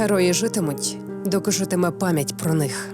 Герої житимуть, доки житиме пам'ять про них.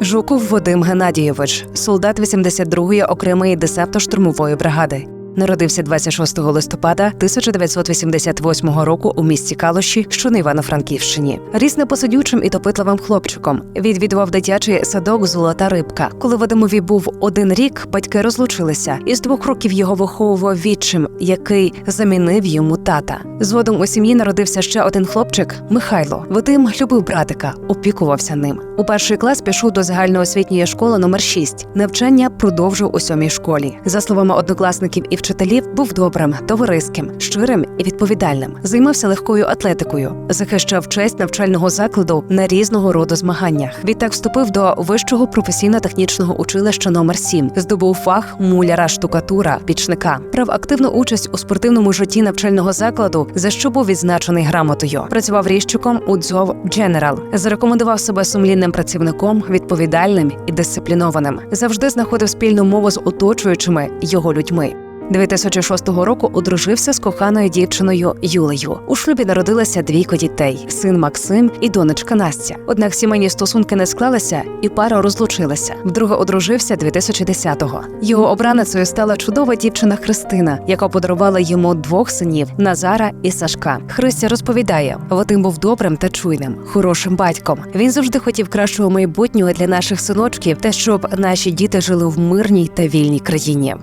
Жуков Вадим Геннадійович, солдат 82-ї окремої десепто штурмової бригади. Народився 26 листопада 1988 року у місті Калуші, що на Івано-Франківщині. Ріс непосидючим і допитливим хлопчиком. Відвідував дитячий садок Золота рибка. Коли Вадимові був один рік, батьки розлучилися, і з двох років його виховував відчим, який замінив йому тата. Згодом у сім'ї народився ще один хлопчик Михайло. Вадим любив братика, опікувався ним. У перший клас пішов до загальноосвітньої школи номер 6. Навчання продовжив у сьомій школі. За словами однокласників і вчителів, був добрим, товариським, щирим і відповідальним. Займався легкою атлетикою, захищав честь навчального закладу на різного роду змаганнях. Відтак вступив до вищого професійно-технічного училища номер 7 здобув фах муляра штукатура пічника. Брав активну участь у спортивному житті навчального закладу, за що був відзначений грамотою. Працював ріжчиком у Дзов Дженерал. Зарекомендував себе сумлінним працівником, відповідальним і дисциплінованим. Завжди знаходив спільну мову з оточуючими його людьми. 2006 року одружився з коханою дівчиною Юлею. У шлюбі народилося двійко дітей: син Максим і донечка Настя. Однак сімейні стосунки не склалися, і пара розлучилася. Вдруге одружився 2010-го. Його обраницею стала чудова дівчина Христина, яка подарувала йому двох синів Назара і Сашка. Христя розповідає, Вадим був добрим та чуйним, хорошим батьком. Він завжди хотів кращого майбутнього для наших синочків та щоб наші діти жили в мирній та вільній країні.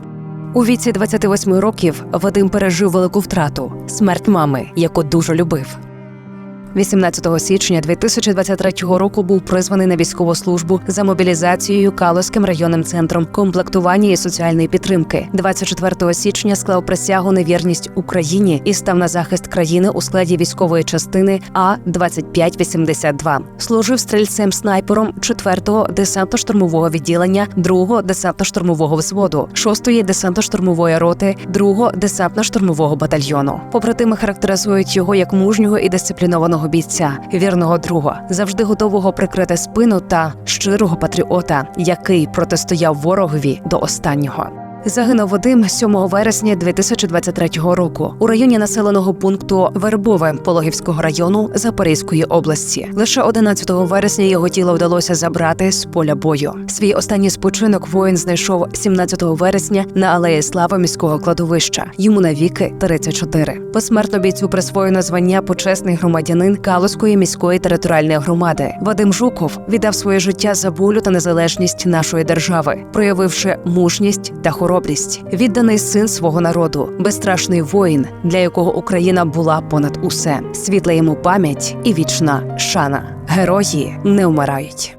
У віці 28 років Вадим пережив велику втрату смерть мами, яку дуже любив. 18 січня 2023 року був призваний на військову службу за мобілізацією Калузьким районним центром комплектування і соціальної підтримки. 24 січня склав присягу на вірність Україні і став на захист країни у складі військової частини А 2582 Служив стрільцем снайпером 4-го десантно-штурмового відділення 2-го десантно-штурмового взводу, 6-ї десантно-штурмової роти 2-го десантно-штурмового батальйону. Побратими характеризують його як мужнього і дисциплінованого бійця, вірного друга, завжди готового прикрити спину та щирого патріота, який протистояв ворогові до останнього. Загинув Вадим 7 вересня 2023 року у районі населеного пункту Вербове Пологівського району Запорізької області. Лише 11 вересня його тіло вдалося забрати з поля бою. Свій останній спочинок воїн знайшов 17 вересня на алеї Слави міського кладовища. Йому навіки 34. Посмертно бійцю присвоєно звання почесний громадянин Калузької міської територіальної громади. Вадим Жуков віддав своє життя за волю та незалежність нашої держави, проявивши мужність та хоробрість. Відданий син свого народу, безстрашний воїн, для якого Україна була понад усе. Світла йому пам'ять і вічна шана. Герої не вмирають.